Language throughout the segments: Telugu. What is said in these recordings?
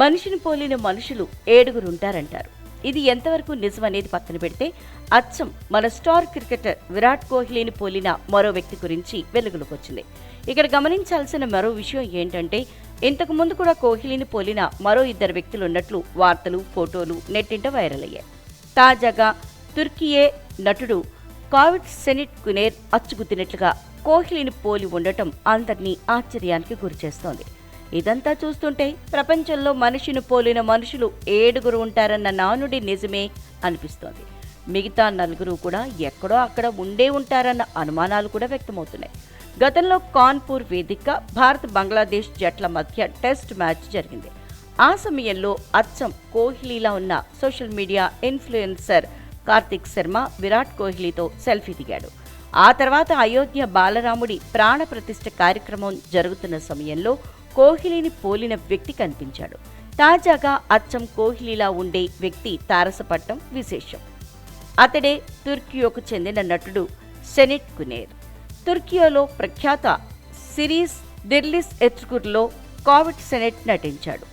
మనిషిని పోలిన మనుషులు ఏడుగురు ఉంటారంటారు ఇది ఎంతవరకు నిజమనేది పక్కన పెడితే అచ్చం మన స్టార్ క్రికెటర్ విరాట్ కోహ్లీని పోలిన మరో వ్యక్తి గురించి వెలుగులోకి వచ్చింది ఇక్కడ గమనించాల్సిన మరో విషయం ఏంటంటే ఇంతకు ముందు కూడా కోహ్లీని పోలిన మరో ఇద్దరు వ్యక్తులు ఉన్నట్లు వార్తలు ఫోటోలు నెట్టింట వైరల్ అయ్యాయి తాజాగా తుర్కియే నటుడు కావిడ్ సెనిట్ కునేర్ అచ్చుగుద్దినట్లుగా కోహ్లీని పోలి ఉండటం అందరినీ ఆశ్చర్యానికి గురిచేస్తోంది. ఇదంతా చూస్తుంటే ప్రపంచంలో మనిషిని పోలిన మనుషులు ఏడుగురు ఉంటారన్న నానుడి నిజమే అనిపిస్తోంది. మిగతా నలుగురు కూడా ఎక్కడో అక్కడ ఉండే ఉంటారన్న అనుమానాలు కూడా వ్యక్తమవుతున్నాయి. గతంలో కాన్పూర్ వేదిక భారత్ బంగ్లాదేశ్ జట్ల మధ్య టెస్ట్ మ్యాచ్ జరిగింది. ఆ సమయంలో అచ్చం కోహ్లీలా ఉన్న social media influencer Karthik Sharma Virat కోహ్లీతో selfie దిగాడు. ఆ తర్వాత అయోధ్య బాలరాముడి ప్రాణప్రతిష్ఠ కార్యక్రమం జరుగుతున్న సమయంలో కోహ్లీని పోలిన వ్యక్తి కనిపించాడు. తాజాగా అచ్చం కోహ్లీలా ఉండే వ్యక్తి తారసపట్టం విశేషం. అతడే తుర్కియోకు చెందిన నటుడు సెనెట్ కునేర్ తుర్కియోలో ప్రఖ్యాత సిరీస్ దిర్లిస్ ఎత్రుకుర్లో కోవిడ్ సెనెట్ నటించాడు.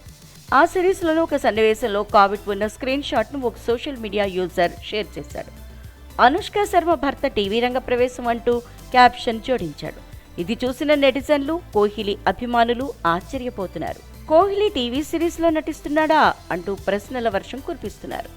ఆ సిరీస్లోని ఒక సన్నివేశంలో కోవిడ్ ఉన్న స్క్రీన్ షాట్ను ఒక సోషల్ మీడియా యూజర్ షేర్ చేశాడు. అనుష్క శర్మ భర్త టీవీ రంగ ప్రవేశం అంటూ క్యాప్షన్ జోడించాడు. ఇది చూసిన నెటిజన్లు కోహ్లీ అభిమానులు ఆశ్చర్యపోతున్నారు. కోహ్లీ టీవీ సిరీస్లో నటిస్తున్నాడా అంటూ ప్రశ్నల వర్షం కురిపిస్తున్నారు.